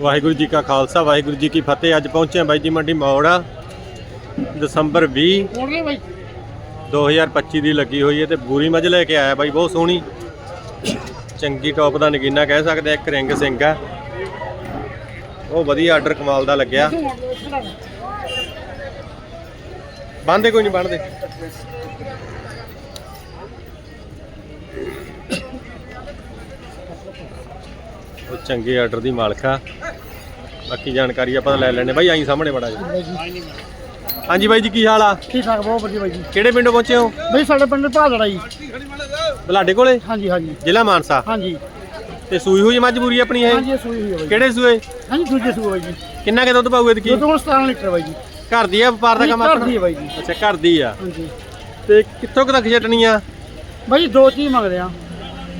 ਵਾਹਿਗੁਰੂ ਜੀ ਕਾ ਖਾਲਸਾ ਵਾਹਿਗੁਰੂ ਜੀ ਕੀ ਫਤਿਹ। ਅੱਜ ਪਹੁੰਚੇ ਹਾਂ ਬਾਈ ਜੀ ਮੰਡੀ ਮੌੜਾ ਦਸੰਬਰ 20 ਮੋੜ ਲੈ ਬਾਈ 2025 ਦੀ ਲੱਗੀ ਹੋਈ ਹੈ ਤੇ ਬੂਰੀ ਮੱਝ ਲੈ ਕੇ ਆਇਆ ਬਾਈ ਬਹੁਤ ਸੋਹਣੀ। ਚੰਗੀ ਟੌਪ ਦਾ ਨਗੀਨਾ ਕਹਿ ਸਕਦੇ ਆ ਇੱਕ ਰਿੰਗ ਸਿੰਘ ਆ। ਉਹ ਵਧੀਆ ਆਰਡਰ ਕਮਾਲ ਦਾ ਲੱਗਿਆ। ਬੰਦੇ ਕੋਈ ਨਹੀਂ ਬੰਨਦੇ ਉਹ ਚੰਗੇ ਆਰਡਰ ਦੀ ਮਾਲਕ ਆ। ਬਾਕੀ ਜਾਣਕਾਰੀ ਆਪਾਂ ਲੈ ਲੈਣੇ ਬਾਈ ਆਈ ਸਾਹਮਣੇ ਬੜਾ ਜੀ ਹਾਂਜੀ ਬਾਈ ਜੀ ਕੀ ਹਾਲ ਆ? ਠੀਕ ਠਾਕ ਬਹੁਤ ਵਧੀਆ ਬਾਈ ਜੀ। ਕਿਹੜੇ ਪਿੰਡੋਂ ਪਹੁੰਚੇ ਹੋ? ਬਾਈ ਸਾਡੇ ਪਿੰਡ ਭਾਦੜਾ ਜੀ। ਬਲਾਡੇ ਕੋਲੇ? ਹਾਂਜੀ ਹਾਂਜੀ। ਜ਼ਿਲ੍ਹਾ ਮਾਨਸਾ। ਹਾਂਜੀ। ਤੇ ਸੂਈ ਹੋਈ ਮੱਝ ਪੂਰੀ ਆਪਣੀ ਇਹ? ਹਾਂਜੀ ਇਹ ਸੂਈ ਹੋਈ ਹੈ ਬਾਈ। ਕਿਹੜੇ ਸੂਏ? ਹਾਂਜੀ ਦੂਜੇ ਸੂਏ ਬਾਈ ਜੀ। ਕਿੰਨਾ ਕੇ ਦੁੱਧ ਪਾਊ ਇਹਦੀ ਦੁੱਧ ਕੋਲ 17 ਲੀਟਰ ਬਾਈ ਜੀ। ਘਰ ਦੀ ਆ ਵਪਾਰ ਦਾ ਕੰਮ ਘਰ ਆਪਣਾ? ਦੀ ਹੈ ਬਾਈ ਜੀ। ਅੱਛਾ ਘਰ ਦੀ ਆ। ਹਾਂਜੀ। ਤੇ ਕਿੱਥੋਂ ਕੁ ਤੱਕ ਛੱਡਣੀ ਆ? ਬਾਈ ਜੀ ਦੋ ਚੀਜ਼ ਮੰਗਦੇ ਆ।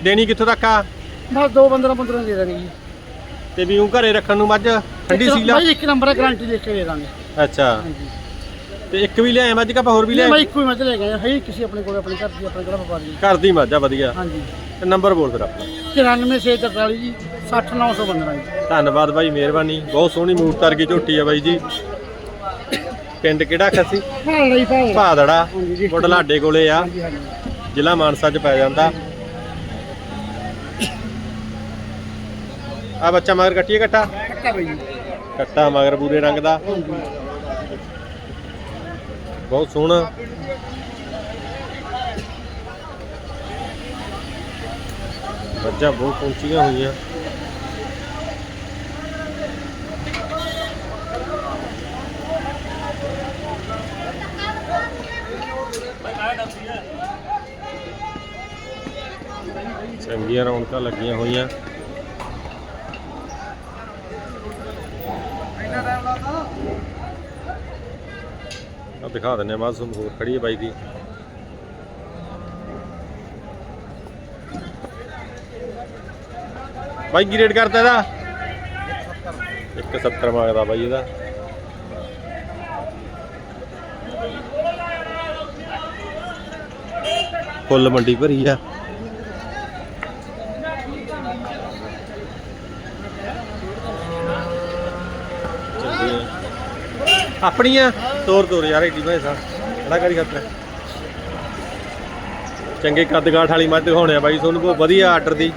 ਦੇਣੀ ਕਿੱਥੋਂ ਤੱਕ ਆ? ਬਸ ਦੋ 15 15 ਦੇ ਜੀ। ਤੇ ਵੀ ਉਹ ਘਰੇ ਰੱਖਣ ਨੂੰ ਮੱਝ? ਠੰਡੀ ਸੀਲਾ ਬਾਈ ਇੱਕ ਨੰਬਰ ਗਾਰੰਟੀ ਦੇ ਕੇ ਦੇ ਦਾਂਗੇ। ਅੱਛਾ। ਹਾਂਜੀ। ਤੇ ਇੱਕ ਵੀ ਲਿਆਏ ਮੱਝ ਕਾ ਹੋਰ ਵੀ ਲਿਆਏ? ਇੱਕੋ ਹੀ ਮੱਝ ਲੈ ਗਏ ਆ। ਹੈ ਹੀ ਕਿਸੇ ਆਪਣੇ ਕੋਲ ਆਪਣੇ ਘਰ ਦੀ ਆਪਣੇ ਕੋਲ ਵਪਾਰੀ ਘਰ ਦੀ ਮੱਝ ਆ ਵਧੀਆ। ਹਾਂਜੀ। ਤੇ ਨੰਬਰ ਬੋਲ ਫਿਰ ਆਪਣਾ। 94643 ਜੀ 60915 ਜੀ। ਧੰਨਵਾਦ ਬਾਈ ਮਿਹਰਬਾਨੀ। ਬਹੁਤ ਸੋਹਣੀ ਮੂਰਤ ਵਰਗੀ ਝੋਟੀ ਆ ਬਾਈ ਜੀ। ਪਿੰਡ ਕਿਹੜਾ ਖੱਸੀ? ਭਾਦੜਾ ਜੀ ਭਾਦੜਾ ਜੀ। ਬੁਢਲਾਡੇ ਕੋਲੇ ਆ। ਹਾਂਜੀ ਹਾਂਜੀ। ਜ਼ਿਲ੍ਹਾ ਮਾਨਸਾ ਚ ਪੈ ਜਾਂਦਾ। ਆ ਬੱਚਾ ਮਗਰ ਕੱਟੀਏ ਕੱਟਾ ਕੱਟਾ ਬਾਈ ਜੀ। ਕੱਟਾ ਮਗਰ ਬੂਰੇ ਰੰਗ ਦਾ। ਬਹੁਤ ਸੋਹਣਾ। ਬੱਚਾ ਬਹੁਤ ਪਹੁੰਚੀਆਂ ਹੋਈਆਂ। ਚੰਗੀਆਂ ਰੌਣਕਾਂ ਲੱਗੀਆਂ ਹੋਈਆਂ। ਆ ਦਿਖਾ ਦਿੰਨੇ ਆ ਮਾਸੂਮ ਹੋਰ ਖੜੀ ਹੈ ਬਾਈ ਦੀ। ਬਾਈ, ਕੀ ਰੇਟ ਕਰਤਾ ਇਹਦਾ? 170 ਮੰਗਦਾ ਬਾਈ ਇਹਦਾ। ਫੁੱਲ ਮੰਡੀ ਭਰੀ ਆ। ਚੰਗੀਆਂ ਆਪਣੀਆਂ? ਤੋਰ ਤੋਰ ਯਾਰ, ਏਡੀ ਭੈਂਸਾ ਖੜਾ ਕਰੀ ਖਾਤਰ ਚੰਗੇ ਕੱਦ ਕਾਠ ਵਾਲੀ ਮੱਝ ਦਿਖਾਉਣੇ ਆ ਬਾਈ ਤੁਹਾਨੂੰ, ਬਹੁਤ ਵਧੀਆ ਆਰਡਰ ਦੀ।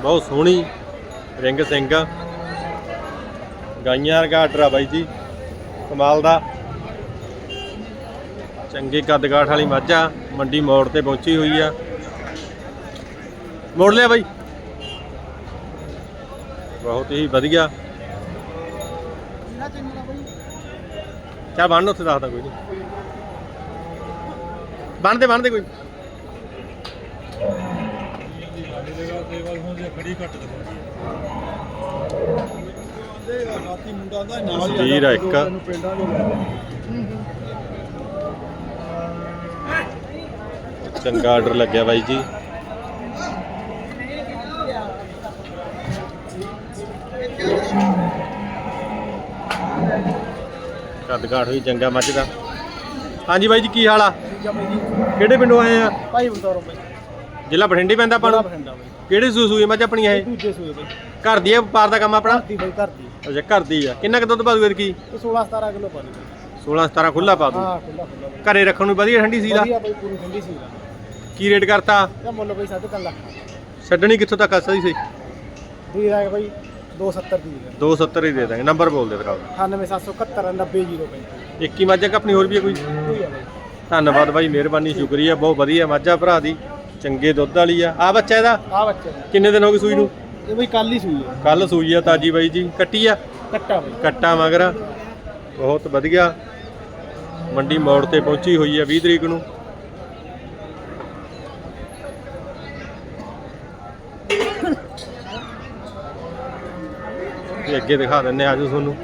ਬਹੁਤ ਸੋਹਣੀ ਰਿੰਗ ਸਿੰਘ ਗਾਈਆਂ ਵਰਗਾ ਆਰਡਰ ਆ ਬਾਈ ਜੀ, ਕਮਾਲ ਦਾ। ਚੰਗੇ ਕੱਦ ਵਾਲੀ ਮੱਝ ਆ, ਮੰਡੀ ਮੋੜ ਤੇ ਪਹੁੰਚੀ ਹੋਈ ਆ। ਮੋੜ ਲਿਆ ਬਾਈ। ਬਹੁਤ ਹੀ ਵਧੀਆ। ਚੱਲ ਬੰਨ ਉੱਥੇ ਦੱਸਦਾ ਕੋਈ ਨਹੀਂ। ਬੰਨਦੇ ਬੰਨਦੇ ਕੋਈ। ਤਸਵੀਰ ਆ ਇੱਕ। ਚੰਗਾ ਆਰਡਰ ਲੱਗਿਆ ਬਾਈ ਜੀ। ਕਾਠ ਵੀ ਚੰਗਾ ਮੱਝ ਦਾ। ਹਾਂਜੀ ਬਾਈ ਜੀ ਕੀ ਹਾਲ ਆ? ਆ ਕਿਹੜੇ ਪਿੰਡੋਂ ਆਏ ਆ? ਭਾਈ ਬਤੌਰੋ ਬਾਈ। ਜ਼ਿਲ੍ਹਾ ਬਠਿੰਡੇ ਪੈਂਦਾ ਆਪਾਂ ਨੂੰ? ਬਠਿੰਡਾ ਬਾਈ। ਕਿਹੜੇ ਸੂ ਸੂਏ ਮੱਝ ਆਪਣੀਆਂ ਇਹ? ਦੂਜੇ ਸੂਏ ਬਾਈ। ਘਰ ਦੀ ਆ ਵਪਾਰ ਦਾ ਕੰਮ ਆਪਣਾ? ਘਰ ਦੀ ਬਾਈ ਘਰ ਦੀ। ਅੱਛਾ ਘਰ ਦੀ ਆ। ਕਿੰਨਾ ਕੁ ਦੁੱਧ ਪਾ ਦੂ ਕੀ? ਇਹ 16 17 ਕਿਲੋ ਪਾ ਲਈ 16 17 ਖੁੱਲਾ ਪਾ ਦੂ ਹਾਂ ਖੁੱਲਾ ਖੁੱਲਾ ਘਰੇ ਰੱਖਣ ਨੂੰ ਵਧੀਆ ਠੰਡੀ ਸੀ ਦਾ ਵਧੀਆ ਬਾਈ ਪੂਰੀ ਠੰਡੀ ਸੀ ਕੀ ਰੇਟ ਕਰਤਾ? ਇਹ ਮੁੱਲ ਬਾਈ 3.5 ਲੱਖ। ਛੱਡਣੀ ਕਿੱਥੋਂ ਤੱਕ ਆ ਸਹੀ? ਸੀ ਦੀ ਰਾਗ ਬਾਈ 270 ਦੀ ਹੈ 270 ਹੀ ਦੇ ਦਾਂਗੇ। ਨੰਬਰ ਬੋਲ ਦੇ ਫਿਰ 98771 90035 ਇੱਕ ਹੀ ਮੱਝ ਆ ਕਿ ਆਪਣੀ ਹੋਰ ਵੀ ਕੋਈ? ਬਾਈ ਧੰਨਵਾਦ ਬਾਈ ਮਿਹਰਬਾਨੀ ਸ਼ੁਕਰੀਆ ਬਹੁਤ ਵਧੀਆ ਮੱਝ ਭਰਾ ਦੀ। ਚੰਗੇ ਦੁੱਧ ਵਾਲੀ ਆ। ਆ ਬੱਚਾ ਇਹਦਾ? ਆ ਬੱਚੇ ਦਾ। ਕਿੰਨੇ ਦਿਨ ਹੋ ਗਏ ਸੂਈ ਨੂੰ? ਇਹ ਬਾਈ ਕੱਲ ਹੀ ਸੂਈ ਹੈ ਕੱਲ ਸੂਈ ਆ ਤਾਜੀ ਬਾਈ ਜੀ। ਕੱਟੀ ਆ? ਕੱਟਾ ਬਾਈ। ਕੱਟਾ ਮਗਰ। ਬਹੁਤ ਵਧੀਆ। ਮੰਡੀ ਮੋੜ ਤੇ ਪਹੁੰਚੀ ਹੋਈ ਆ 20 ਤਰੀਕ ਨੂੰ। ਤੇ ਅੱਗੇ ਦਿਖਾ ਦਿੰਨੇ ਆਜੋ ਤੁਹਾਨੂੰ।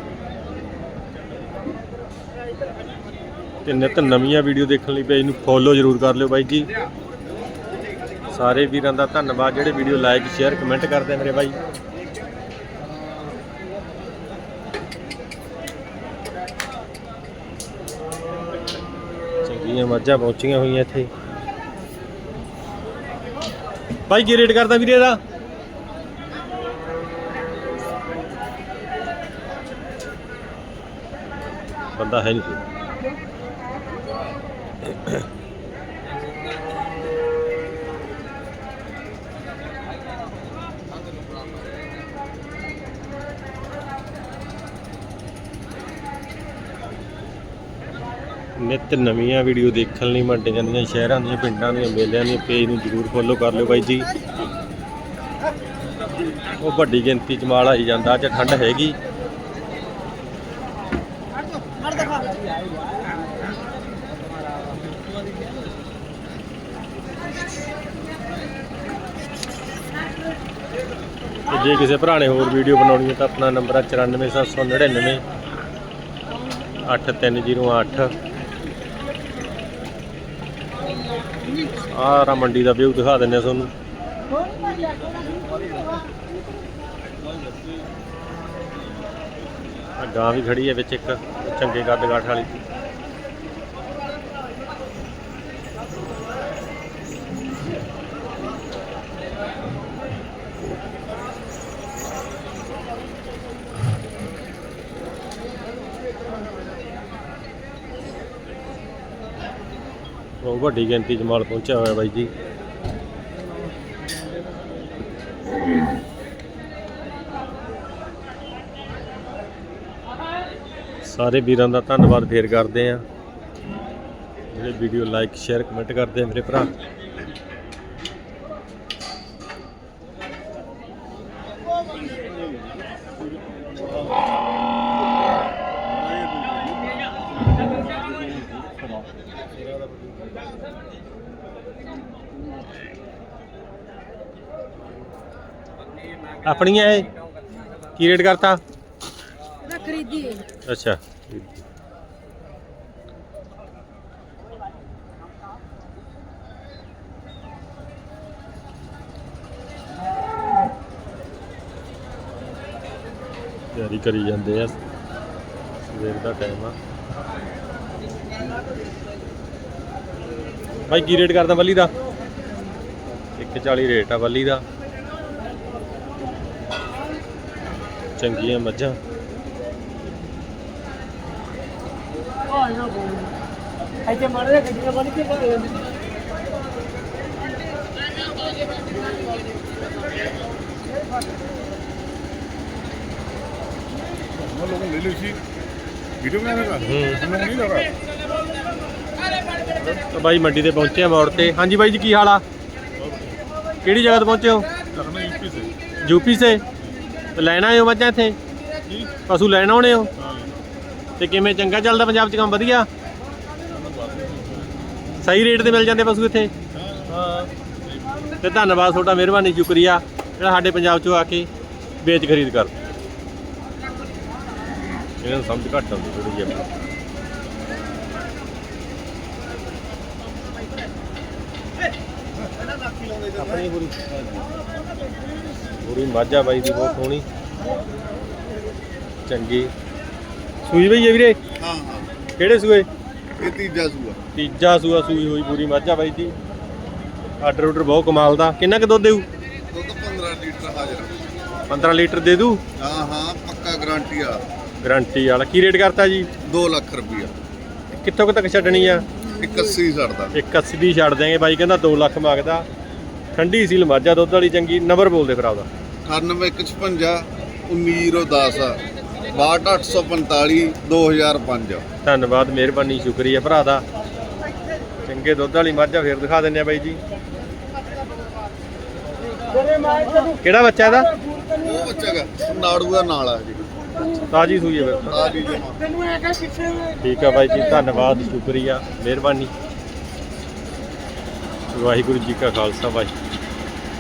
ਤੇ ਨਿਤ ਨਵੀਆਂ ਵੀਡੀਓ ਦੇਖਣ ਲਈ ਪੇਜ ਨੂੰ ਫੋਲੋ ਜ਼ਰੂਰ ਕਰ ਲਿਓ ਬਾਈ ਜੀ। ਸਾਰੇ ਵੀਰਾਂ ਦਾ ਧੰਨਵਾਦ, ਜਿਹੜੇ ਵੀਡੀਓ ਲਾਈਕ ਸ਼ੇਅਰ ਕਮੈਂਟ ਕਰਦੇ ਮੇਰੇ ਬਾਈ। ਚੰਗੀਆਂ ਮੱਝਾਂ ਪਹੁੰਚੀਆਂ ਹੋਈਆਂ ਇੱਥੇ। ਬਾਈ, ਕੀ ਰੇਟ ਕਰਦਾ ਵੀਰੇ ਦਾ ਬੰਦਾ ਹੈ ਨਹੀਂ ਕੋਈ। ਨਿਤ ਨਵੀਆਂ ਵੀਡੀਓ ਦੇਖਣ ਲਈ ਮੰਡੀਆਂ ਦੀਆਂ, ਸ਼ਹਿਰਾਂ ਦੀਆਂ, ਪਿੰਡਾਂ ਦੀਆਂ, ਮੇਲਿਆਂ ਦੀਆਂ ਪੇਜ ਨੂੰ ਜਰੂਰ ਫੋਲੋ ਕਰ ਲਿਓ ਬਾਈ ਜੀ। ਉਹ ਵੱਡੀ ਗਿਣਤੀ ਚ ਮਾਲ ਆਈ ਜਾਂਦਾ, ਅੱਜ ਠੰਡ ਹੈਗੀ। ਜੇ ਕਿਸੇ ਭਰਾ ਨੇ ਹੋਰ ਵੀਡੀਓ ਬਣਾਉਣੀ ਹੈ ਤਾਂ ਆਪਣਾ ਨੰਬਰ ਹੈ 94799 8308 ਆਹ ਰਾ ਮੰਡੀ ਦਾ ਵਿਊ ਦਿਖਾ ਦਿੰਨੇ ਤੁਹਾਨੂੰ। ਆਹ ਗਾਂ ਵੀ ਖੜੀ ਹੈ ਵਿੱਚ ਇੱਕ, ਚੰਗੇ ਗੱਦ ਗਾਠ ਵਾਲੀ। ਬਹੁਤ ਵੱਡੀ ਗਿਣਤੀ ਚ ਮਾਲ ਪਹੁੰਚਿਆ ਹੋਇਆ ਬਾਈ ਜੀ। ਸਾਰੇ ਵੀਰਾਂ ਦਾ ਧੰਨਵਾਦ ਫੇਰ ਕਰਦੇ ਆ ਜਿਹੜੇ ਵੀਡੀਓ ਲਾਈਕ, ਸ਼ੇਅਰ, ਕਮੈਂਟ ਕਰਦੇ ਆ ਮੇਰੇ ਭਰਾ। ਆਪਣੀਆਂ ਇਹ? ਕੀ ਰੇਟ ਕਰਤਾ? ਨਾ ਖਰੀਦੀ ਹੈ ਅੱਛਾ। ਤਿਆਰੀ ਕਰੀ ਜਾਂਦੇ ਆ। ਸਵੇਰ ਦਾ ਟਾਈਮ ਆ। ਭਾਈ ਕੀ ਰੇਟ ਕਰਦਾ ਬੱਲੀ ਦਾ? 140 ਰੇਟ ਆ ਬੱਲੀ ਦਾ। ਚੰਗੀਆਂ ਮੱਝਾਂ ਇੱਥੇ ਮਾਰੇ ਗੱਡੀਆਂ ਬਣ ਕੇ हम लोगों ने ले ली थी वीडियो बनाने का हम्म। हम लोग नहीं लगा ਤਾਂ ਬਾਈ ਮੰਡੀ ਤੇ ਪਹੁੰਚੇ ਆ ਮੋੜ ਤੇ ਹਾਂਜੀ ਬਾਈ ਜੀ ਕੀ ਹਾਲ ਆ ਕਿਹੜੀ ਜਗ੍ਹਾ ਤੇ ਪਹੁੰਚੇ ਹੋ हमें यूपी से ਯੂਪੀ ਸੇ ਤੇ ਲੈਣਾ ਆਇਓ ਮੱਝਾਂ ਇੱਥੇ? ਪਸ਼ੂ ਲੈਣਾ ਆਉਣੇ ਹੋ? ਤੇ ਕਿਵੇਂ ਚੰਗਾ ਚੱਲਦਾ ਪੰਜਾਬ 'ਚ ਕੰਮ? ਵਧੀਆ? ਸਹੀ ਰੇਟ ਤੇ ਮਿਲ ਜਾਂਦੇ ਪਸ਼ੂ ਇੱਥੇ? ਤੇ ਧੰਨਵਾਦ ਤੁਹਾਡਾ ਮਿਹਰਬਾਨੀ ਸ਼ੁਕਰੀਆ। ਜਿਹੜਾ ਸਾਡੇ ਪੰਜਾਬ 'ਚੋਂ ਆ ਕੇ ਵੇਚ ਖਰੀਦ ਕਰ ਇਹਨਾਂ ਸਮਝ ਘੱਟ ਆਉਂਦੀ ਥੋੜੀ ਜਿਹੀ ਆਪਣੀ ਪੂਰੀ। ਪੂਰੀ ਮਾਝਾ ਬਾਈ ਦੀ ਬਹੁਤ ਸੋਹਣੀ। ਚੰਗੀ। ਸੂਈ ਬਈ ਇਹ ਵੀਰੇ? ਹਾਂ ਹਾਂ। ਕਿਹੜੇ ਸੂਏ? ਇਹ ਤੀਜਾ ਸੂਆ। ਤੀਜਾ ਸੂਆ ਸੂਈ ਹੋਈ ਪੂਰੀ ਮਾਝਾ ਬਾਈ ਦੀ। ਆਰਡਰ ਆਰਡਰ ਬਹੁਤ ਕਮਾਲ ਦਾ। ਕਿੰਨਾ ਕੁ ਦੁੱਧ ਦੇਊ? ਦੁੱਧ 15 ਲੀਟਰ ਦੇ ਦੂ ਪੱਕਾ ਗਾਰੰਟੀ ਵਾਲਾ ਗਾਰੰਟੀ ਵਾਲਾ। ਕੀ ਰੇਟ ਕਰਤਾ ਜੀ? 2 ਲੱਖ ਰੁਪਈਆ। ਕਿੱਥੋਂ ਕੁ ਤੱਕ ਛੱਡਣੀ ਆ? 81 ਛੱਡਦਾ 81 ਦੀ ਛੱਡ ਦਿਆਂਗੇ। ਬਾਈ ਕਹਿੰਦਾ 2 ਲੱਖ ਮੰਗਦਾ। ਠੰਡੀ ਸੀਲ ਮਾਝਾ ਦੁੱਧ ਵਾਲੀ ਚੰਗੀ ਨੰਬਰ ਬੋਲਦੇ ਫਿਰ ਆਪਦਾ। 9155 ਉਮੀਰ ਉਦਾਸ 62845 2005 ਧੰਨਵਾਦ ਮਿਹਰਬਾਨੀ ਸ਼ੁਕਰੀਆ ਭਰਾ ਦਾ। ਚੰਗੇ ਦੁੱਧ ਵਾਲੀ ਮਾਝਾ ਫੇਰ ਦਿਖਾ ਦਿੰਨੇ ਆ ਬਾਈ ਜੀ। ਕਿਹੜਾ ਬੱਚਾ ਇਹਦਾ? ਉਹ ਬੱਚਾ ਦਾ ਨਾੜੂ ਦਾ ਨਾਲ ਆ ਜੀ। ਤਾਜੀ ਸੂਈ ਹੈ ਬਿਲਕੁਲ ਤਾਜੀ ਜਮਾ ਠੀਕ ਆ ਬਾਈ ਜੀ ਧੰਨਵਾਦ ਸ਼ੁਕਰੀਆ ਮਿਹਰਬਾਨੀ। ਵਾਹਿਗੁਰੂ ਜੀ ਕਾ ਖਾਲਸਾ ਵਾਹਿਗੁਰੂ